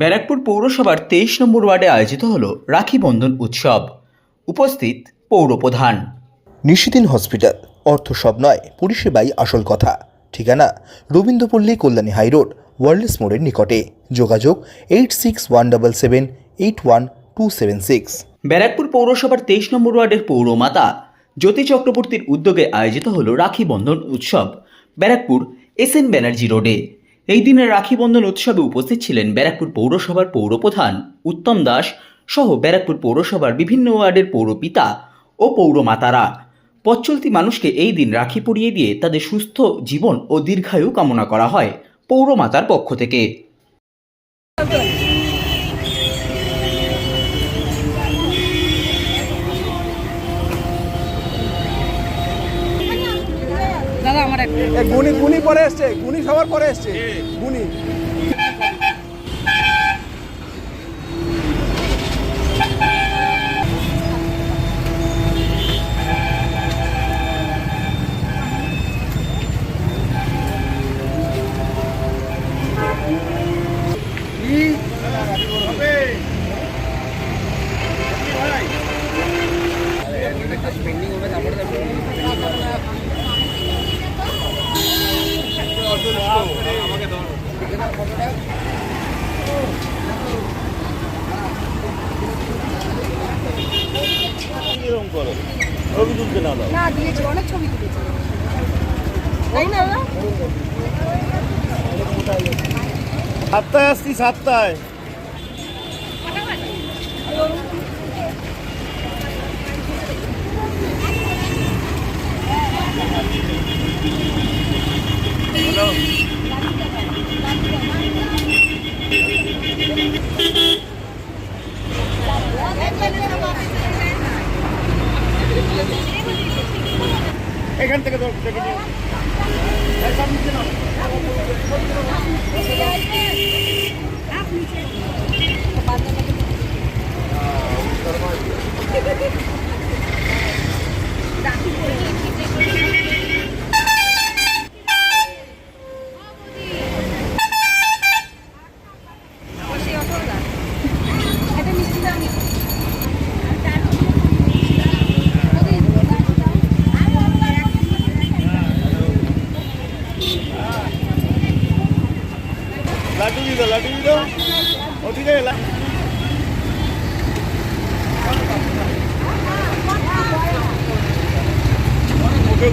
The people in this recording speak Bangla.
ব্যারাকপুর পৌরসভার তেইশ নম্বর ওয়ার্ডে আয়োজিত হল রাখি বন্ধন উৎসব। উপস্থিত পৌরপ্রধান নিশিদিন হসপিটাল অর্থ সব নয় পরিষেবাই আসল কথা। ঠিকানা রবীন্দ্রপল্লী কল্যাণী হাইরোড ওয়ার্ল্ডস মোড়ের নিকটে। যোগাযোগ eight six one double seven eight one two seven six. Barrackpore পৌরসভার তেইশ নম্বর ওয়ার্ডের পৌরমাতা জ্যোতি চক্রবর্তীর উদ্যোগে আয়োজিত হল রাখি বন্ধন উৎসব। ব্যারাকপুর এস এন ব্যানার্জি রোডে। এই দিনে রাখি বন্ধন উৎসবে উপস্থিত ছিলেন ব্যারাকপুর পৌরসভার পৌরপ্রধান উত্তম দাস সহ ব্যারাকপুর পৌরসভার বিভিন্ন ওয়ার্ডের পৌরপিতা ও পৌরমাতারা। পথচলতি মানুষকে এই দিন রাখি পরিয়ে দিয়ে তাদের সুস্থ জীবন ও দীর্ঘায়ু কামনা করা হয় পৌরমাতার পক্ষ থেকে। গুনি গুনি পরে এসছে গুনি সবার পরে এসছে গুনি না দিয়েছি অনেক ছবি তুলেছি। তাই না দাদা? সাতটায় আসছি সাতটায়। এখান থেকে ধর দেখে নিও। লাড্ডু দিয়ে দাও লাড্ডু দিয়ে দাও ওদিকে লা- এই